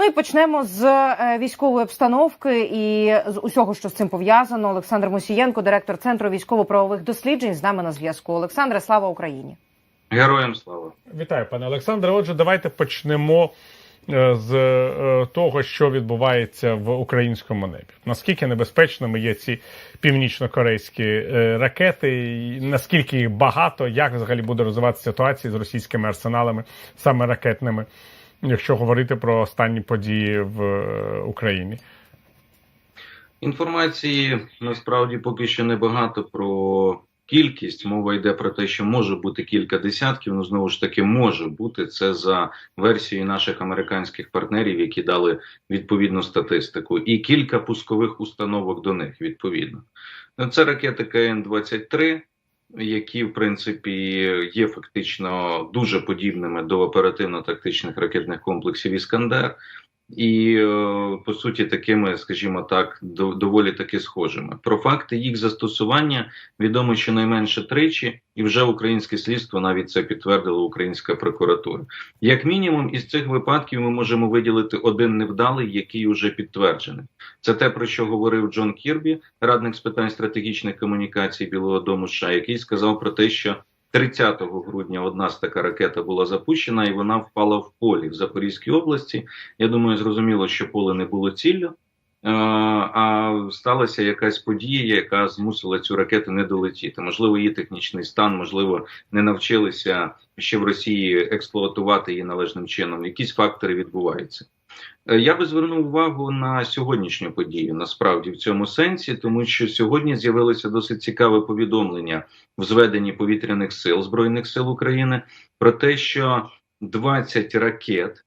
Ну і почнемо з е, військової обстановки і з усього, що з цим пов'язано. Олександр Мусієнко, директор центру військово-правових досліджень, з нами на зв'язку. Олександре, слава Україні! Героям слава! Вітаю, пане Олександре. Отже, давайте почнемо е, з е, того, що відбувається в українському небі. Наскільки небезпечними є ці північно-корейські ракети, і наскільки їх багато, як взагалі буде розвиватися ситуація з російськими арсеналами, саме ракетними, якщо говорити про останні події в е, Україні? Інформації насправді поки що небагато про кількість. Мова йде про те, що може бути кілька десятків. Ну знову ж таки може бути це за версією наших американських партнерів, які дали відповідну статистику, і кілька пускових установок до них відповідно. Ну, Це ракети КН-23. Які в принципі є фактично дуже подібними до оперативно-тактичних ракетних комплексів Іскандер, і е, по суті такими, скажімо так, доволі таки схожими. Про факти їх застосування відомо щонайменше тричі, і вже українське слідство навіть це підтвердило українська прокуратура. Як мінімум, із цих випадків ми можемо виділити один невдалий, який вже підтверджений. Це те, про що говорив Джон Кірбі, радник з питань стратегічних комунікацій Білого Дому США, який сказав про те, що 30 грудня одна з така ракета була запущена, і вона впала в полі в Запорізькій області. Я думаю, зрозуміло, що поле не було ціллю, е, а сталася якась подія, яка змусила цю ракету не долетіти. Можливо, її технічний стан, можливо, не навчилися ще в Росії експлуатувати її належним чином. Якісь фактори відбуваються. Е, Я би звернув увагу на сьогоднішню подію насправді в цьому сенсі, тому що сьогодні з'явилося досить цікаве повідомлення в зведенні повітряних сил Збройних сил України про те, що 20 ракет,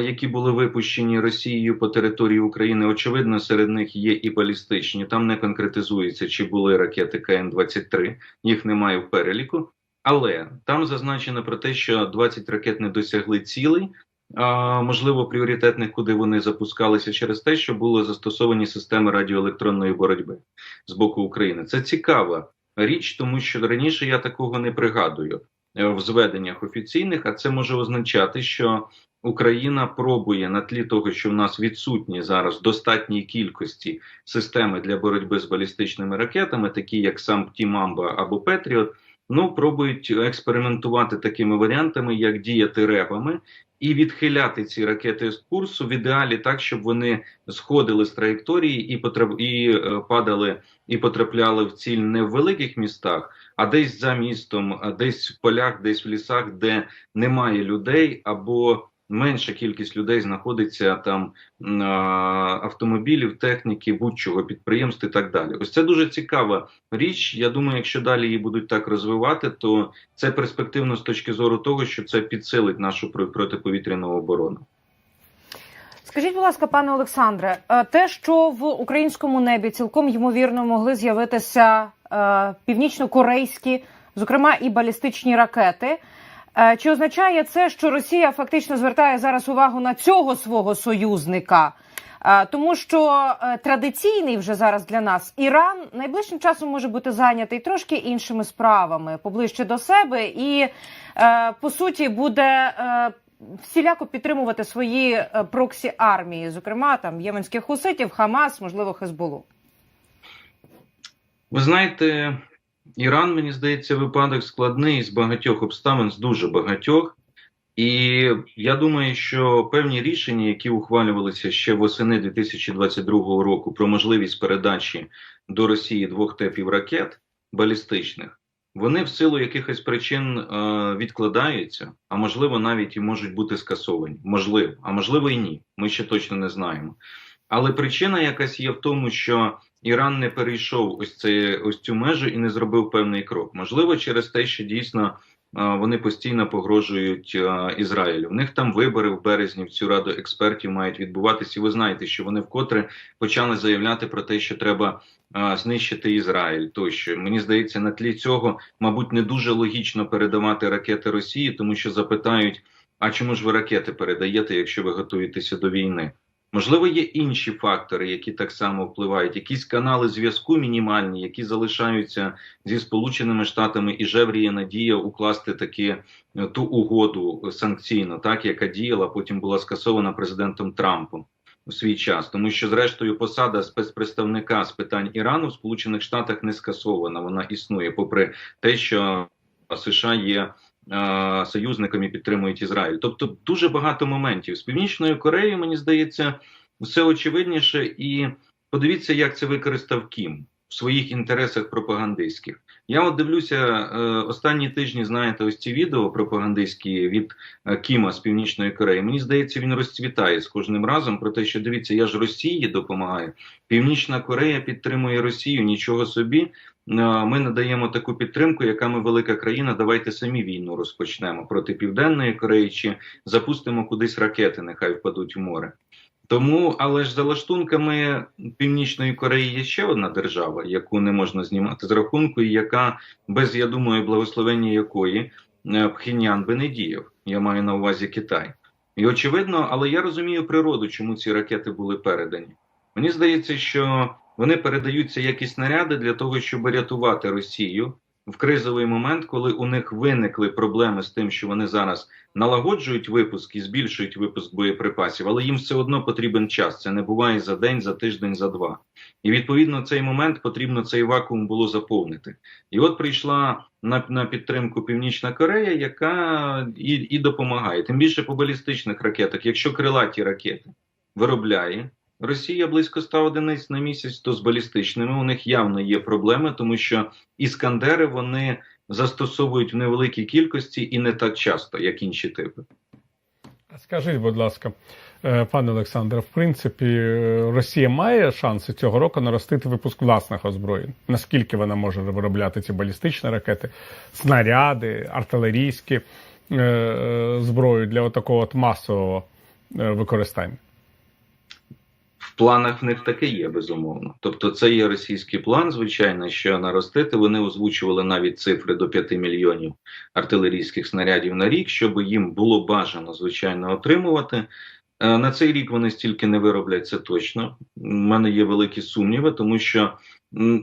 які були випущені Росією по території України, очевидно, серед них є і балістичні. Там не конкретизується, чи були ракети КН-23, їх немає в переліку. Але там зазначено про те, що 20 ракет не досягли цілей, можливо, пріоритетних, куди вони запускалися, через те, що були застосовані системи радіоелектронної боротьби з боку України. Це цікава річ, тому що раніше я такого не пригадую е, в зведеннях офіційних, а це може означати, що Україна пробує на тлі того, що в нас відсутні зараз достатній кількості системи для боротьби з балістичними ракетами, такі як сам Тімамба або Петріот. Ну, пробують експериментувати такими варіантами, як діяти ребами, і відхиляти ці ракети з курсу в ідеалі так, щоб вони сходили з траєкторії і потрап... і е, падали і потрапляли в ціль не в великих містах, а десь за містом, а десь в полях, десь в лісах, де немає людей, або менша кількість людей знаходиться там автомобілів, техніки, будь-чого підприємств і так далі. Ось це дуже цікава річ. Я думаю, якщо далі її будуть так розвивати, то це перспективно з точки зору того, що це підсилить нашу про- протиповітряну оборону. Скажіть, будь ласка, пане Олександре, е, те, що в українському небі цілком ймовірно могли з'явитися е, північно-корейські, зокрема і балістичні ракети. Е, Чи означає це, що Росія фактично звертає зараз увагу на цього свого союзника? Е, Тому що е, традиційний вже зараз для нас Іран найближчим часом може бути зайнятий трошки іншими справами поближче до себе, і по суті буде всіляко підтримувати свої проксі армії, зокрема там єменських хуситів, Хамас, можливо, Хезболу. Ви знаєте, Іран, мені здається, випадок складний з багатьох обставин, з дуже багатьох. І я думаю, що певні рішення, які ухвалювалися ще восени 2022 року про можливість передачі до Росії двох типів ракет балістичних, вони в силу якихось причин е, відкладаються, а можливо, навіть і можуть бути скасовані. Можливо, а можливо і ні. Ми ще точно не знаємо. Але причина якась є в тому, що Іран не перейшов ось це ось цю межу і не зробив певний крок. Можливо, через те, що дійсно вони постійно погрожують Ізраїлю. В них там вибори в березні в цю раду експертів мають відбуватися. І ви знаєте, що вони вкотре почали заявляти про те, що треба знищити Ізраїль. Тощо мені здається, на тлі цього, мабуть, не дуже логічно передавати ракети Росії, тому що запитають: а чому ж ви ракети передаєте, якщо ви готуєтеся до війни? Можливо, є інші фактори, які так само впливають, якісь канали зв'язку мінімальні, які залишаються зі Сполученими Штатами і Жевріє надія укласти таки е, ту угоду санкційну, так яка діяла, потім була скасована президентом Трампом у свій час, тому що, зрештою, посада спецпредставника з питань Ірану в Сполучених Штатах не скасована. Вона існує, попри те, що США є е, союзниками і підтримують Ізраїль. Тобто дуже багато моментів з північною Кореєю, мені здається, все очевидніше, і подивіться, як це використав Кім в своїх інтересах пропагандистських. Я от дивлюся е, останні тижні, знаєте, ось ці відео пропагандистські від е, Кіма з Північної Кореї. Мені здається, він розцвітає з кожним разом про те, що дивіться, я ж Росії допомагаю. Північна Корея підтримує Росію, нічого собі. Е, Ми надаємо таку підтримку, яка ми велика країна. Давайте самі війну розпочнемо проти Південної Кореї чи запустимо кудись ракети, нехай впадуть в море. Тому, але ж за лаштунками Північної Кореї є ще одна держава, яку не можна знімати з рахунку, і яка без, я думаю, благословення якої е, Пхеньян би не діяв. Я маю на увазі Китай. І очевидно, але я розумію природу, чому ці ракети були передані. Мені здається, що вони передаються як і снаряди для того, щоб рятувати Росію в кризовий момент, коли у них виникли проблеми з тим, що вони зараз налагоджують випуск і збільшують випуск боєприпасів, але їм все одно потрібен час. Це не буває за день, за тиждень, за два. І відповідно цей момент потрібно цей вакуум було заповнити. І от прийшла на, на підтримку Північна Корея, яка і, і допомагає. Тим більше по балістичних ракетах, якщо крилаті ракети виробляє. Росія близько 100 одиниць на місяць, то з балістичними у них явно є проблеми, тому що іскандери вони застосовують в невеликій кількості і не так часто, як інші типи. Скажіть, будь ласка, е, пане Олександре, в принципі, е, Росія має шанси цього року наростити випуск власних озброєнь? Наскільки вона може виробляти ці балістичні ракети, снаряди, артилерійські е, зброю для такого от масового використання? Планах в них таке є, безумовно. Тобто, це є російський план, звичайно, що наростити. Вони озвучували навіть цифри до 5 мільйонів артилерійських снарядів на рік, щоб їм було бажано, звичайно, отримувати. Е, На цей рік вони стільки не вироблять це точно. У мене є великі сумніви, тому що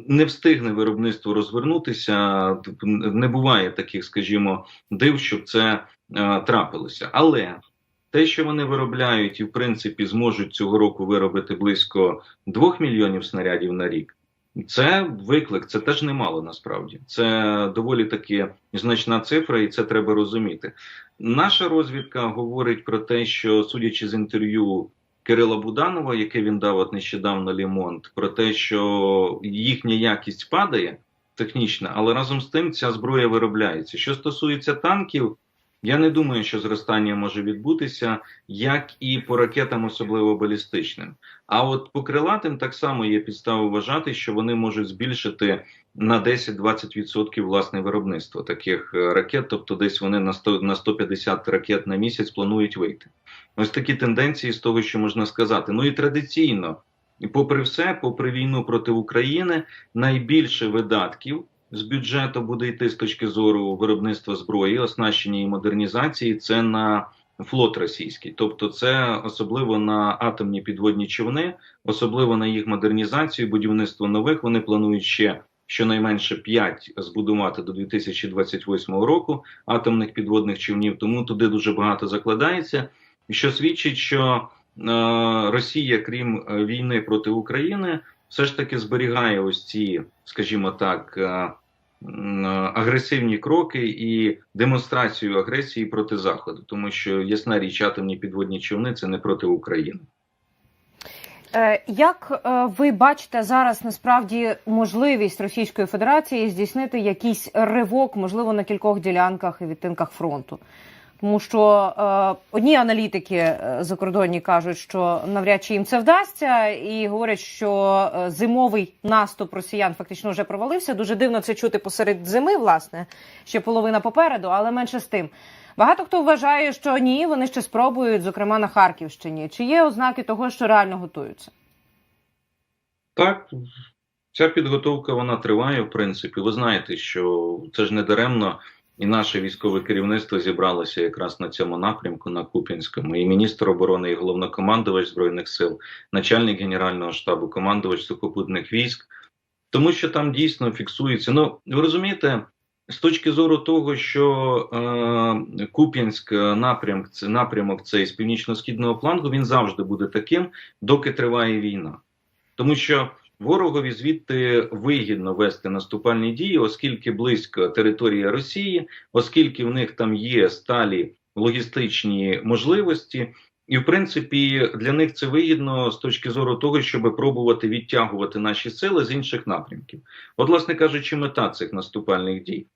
не встигне виробництво розвернутися. Не буває таких, скажімо, див, щоб це е, трапилося. Але те, що вони виробляють і в принципі зможуть цього року виробити близько 2 мільйонів снарядів на рік. Це виклик, це теж немало насправді. Це доволі таки значна цифра, і це треба розуміти. Наша розвідка говорить про те, що судячи з інтерв'ю Кирила Буданова, яке він дав от нещодавно Лімонт, про те, що їхня якість падає технічна, але разом з тим ця зброя виробляється. Що стосується танків, я не думаю, що зростання може відбутися, як і по ракетам, особливо балістичним. А от по крилатим так само є підстави вважати, що вони можуть збільшити на 10-20% власне виробництво таких е, ракет, тобто десь вони на 100, на 150 ракет на місяць планують вийти. Ось такі тенденції з того, що можна сказати. Ну і традиційно, попри все, попри війну проти України, найбільше видатків з бюджету буде йти з точки зору виробництва зброї, оснащення і модернізації. Це на флот російський, тобто це особливо на атомні підводні човни, особливо на їх модернізацію, будівництво нових. Вони планують ще щонайменше 5 збудувати до 2028 року атомних підводних човнів. Тому туди дуже багато закладається, що свідчить, що е, Росія, крім е, війни проти України, все ж таки зберігає ось ці, скажімо так. е, Агресивні кроки і демонстрацію агресії проти заходу, тому що ясна річ, атомні підводні човни це не проти України. Е, Як е, ви бачите зараз насправді можливість Російської Федерації здійснити якийсь ривок, можливо, на кількох ділянках і відтинках фронту? Тому що е, одні аналітики е, закордонні кажуть, що навряд чи їм це вдасться, і говорять, що е, зимовий наступ росіян фактично вже провалився. Дуже дивно це чути посеред зими, власне, ще половина попереду, але менше з тим. Багато хто вважає, що ні, вони ще спробують, зокрема на Харківщині. Чи є ознаки того, що реально готуються? Так, ця підготовка вона триває, в принципі. Ви знаєте, що це ж не даремно І наше військове керівництво зібралося якраз на цьому напрямку, на Куп'янському. І міністр оборони, і головнокомандувач збройних сил, начальник генерального штабу, командувач сухопутних військ, тому що там дійсно фіксується. Ну ви розумієте, з точки зору того, що е, Куп'янськ е, напрямок, це напрямок цей з північно-східного флангу, він завжди буде таким, доки триває війна, тому що. Ворогові звідти вигідно вести наступальні дії, оскільки близько територія Росії, оскільки в них там є сталі логістичні можливості, і в принципі для них це вигідно з точки зору того, щоб пробувати відтягувати наші сили з інших напрямків. От, власне кажучи, мета цих наступальних дій.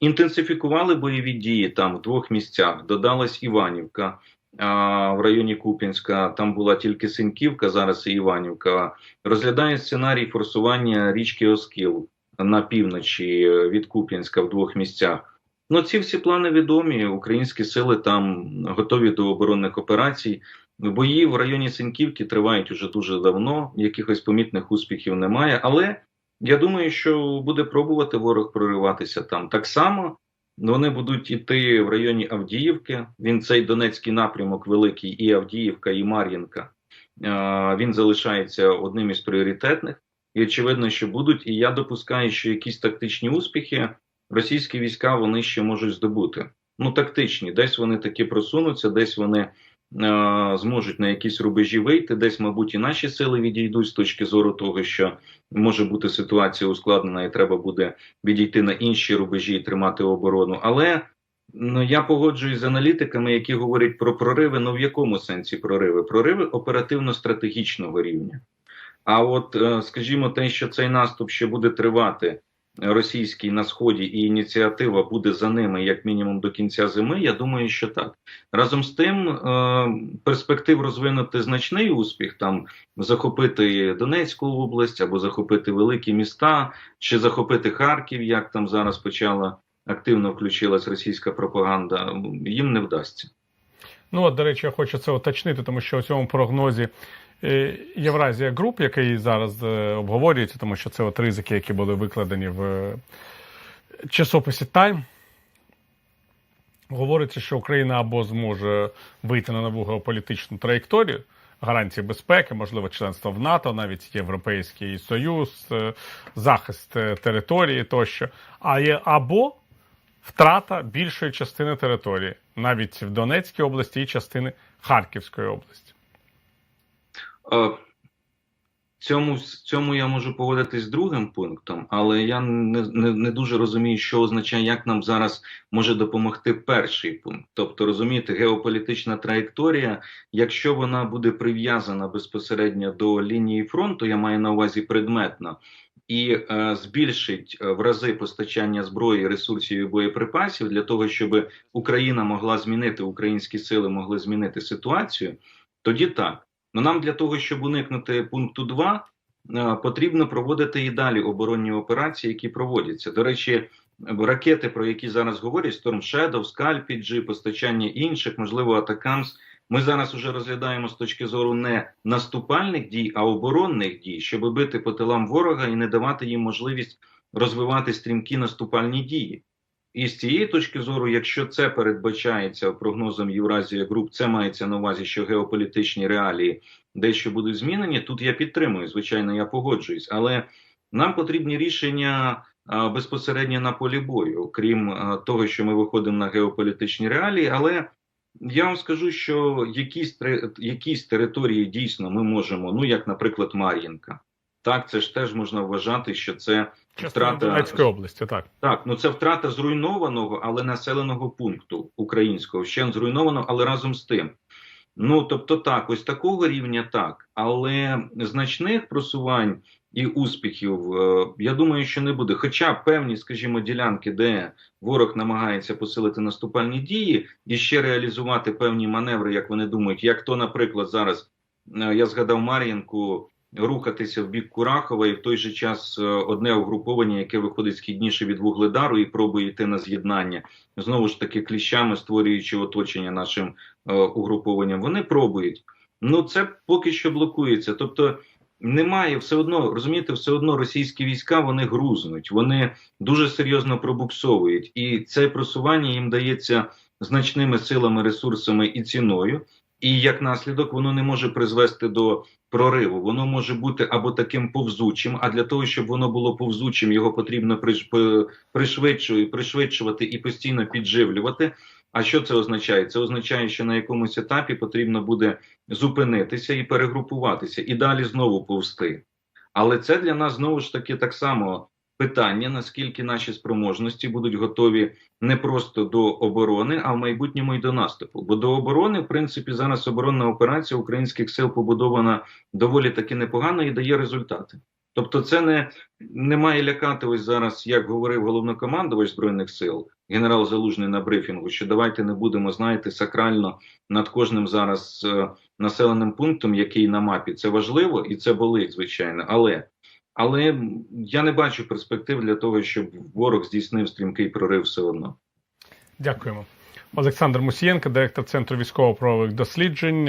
Інтенсифікували бойові дії там в двох місцях. Додалась Іванівка в районі Куп'янська. Там була тільки Синьківка, зараз і Іванівка. Розглядає сценарій форсування річки Оскіл на півночі від Куп'янська в двох місцях. Ну, ці всі плани відомі. Українські сили там готові до оборонних операцій. Бої в районі Синьківки тривають уже дуже давно. Якихось помітних успіхів немає. Але я думаю, що буде пробувати ворог прориватися там. Так само вони будуть іти в районі Авдіївки. Він цей Донецький напрямок великий, і Авдіївка, і Мар'їнка. Е, Він залишається одним із пріоритетних. І очевидно, що будуть. І я допускаю, що якісь тактичні успіхи російські війська вони ще можуть здобути. Ну, тактичні, десь вони таки просунуться, десь вони зможуть на якісь рубежі вийти, десь, мабуть, і наші сили відійдуть з точки зору того, що може бути ситуація ускладнена, і треба буде відійти на інші рубежі і тримати оборону. Але ну, я погоджуюсь з аналітиками, які говорять про прориви. Ну в якому сенсі прориви? Прориви оперативно-стратегічного рівня. А от, е, скажімо, те, що цей наступ ще буде тривати російський на сході, і ініціатива буде за ними як мінімум до кінця зими. Я думаю, що так. Разом з тим, е, перспектив розвинути значний успіх, там захопити Донецьку область або захопити великі міста, чи захопити Харків, як там зараз почала активно включилась російська пропаганда. Їм не вдасться. Ну, от, до речі, я хочу це уточнити, тому що у цьому прогнозі Євразія Груп, який зараз е, обговорюється, тому що це от ризики, які були викладені в е, часописі Time. Говориться, що Україна або зможе вийти на нову геополітичну траєкторію, гарантії безпеки, можливо, членство в НАТО, навіть Європейський Союз, е, захист е, території тощо, або втрата більшої частини території, навіть в Донецькій області і частини Харківської області. Е, Цьому, цьому я можу погодитись з другим пунктом, але я не, не, не дуже розумію, що означає, як нам зараз може допомогти перший пункт. Тобто, розумієте, геополітична траєкторія, якщо вона буде прив'язана безпосередньо до лінії фронту, я маю на увазі предметно, і е, збільшить е, в рази постачання зброї, ресурсів і боєприпасів для того, щоб Україна могла змінити, українські сили могли змінити ситуацію, тоді так. Ну нам для того, щоб уникнути пункту 2, е, потрібно проводити і далі оборонні операції, які проводяться. До речі, ракети, про які зараз говорять, Storm Shadow, Scalpage, постачання інших, можливо, Атакамс. Ми зараз уже розглядаємо з точки зору не наступальних дій, а оборонних дій, щоб бити по тилам ворога і не давати їм можливість розвивати стрімкі наступальні дії. І з цієї точки зору, якщо це передбачається прогнозом Євразія Груп, це мається на увазі, що геополітичні реалії дещо будуть змінені. Тут я підтримую, звичайно, я погоджуюсь, але нам потрібні рішення безпосередньо на полі бою, крім того, що ми виходимо на геополітичні реалії. Але я вам скажу, що якісь якісь території дійсно ми можемо, ну як, наприклад, Мар'їнка. Так, це ж теж можна вважати, що це втрата Донецької області, так. так, ну це втрата зруйнованого, але населеного пункту українського, ще зруйнованого, але разом з тим. Ну тобто, так, ось такого рівня так, але значних просувань і успіхів, е, я думаю, що не буде. Хоча певні, скажімо, ділянки, де ворог намагається посилити наступальні дії і ще реалізувати певні маневри, як вони думають, як то, наприклад, зараз е, я згадав Мар'їнку рухатися в бік Курахова, і в той же час е, одне угруповання, яке виходить східніше від Вугледару і пробує йти на з'єднання, знову ж таки кліщами створюючи оточення нашим е, угрупованням. Вони пробують. Ну це поки що блокується. Тобто немає все одно, розумієте, все одно російські війська вони грузнуть, вони дуже серйозно пробуксовують, і це просування їм дається значними силами, ресурсами і ціною. І як наслідок воно не може призвести до прориву. Воно може бути або таким повзучим. А для того, щоб воно було повзучим, його потрібно пришвидшувати, пришвидшувати і постійно підживлювати. А що це означає? Це означає, що на якомусь етапі потрібно буде зупинитися і перегрупуватися, і далі знову повзти. Але це для нас знову ж таки так само питання, наскільки наші спроможності будуть готові не просто до оборони, а в майбутньому й до наступу. Бо до оборони, в принципі, зараз оборонна операція українських сил побудована доволі таки непогано і дає результати. Тобто, це не, не має лякати ось зараз, як говорив головнокомандувач збройних сил, генерал Залужний на брифінгу, що давайте не будемо, знаєте, сакрально над кожним зараз е, населеним пунктом, який на мапі. Це важливо і це болить, звичайно. Але але я не бачу перспектив для того, щоб ворог здійснив стрімкий прорив все одно. Дякуємо. Олександр Мусієнко, директор Центру військово-правових досліджень.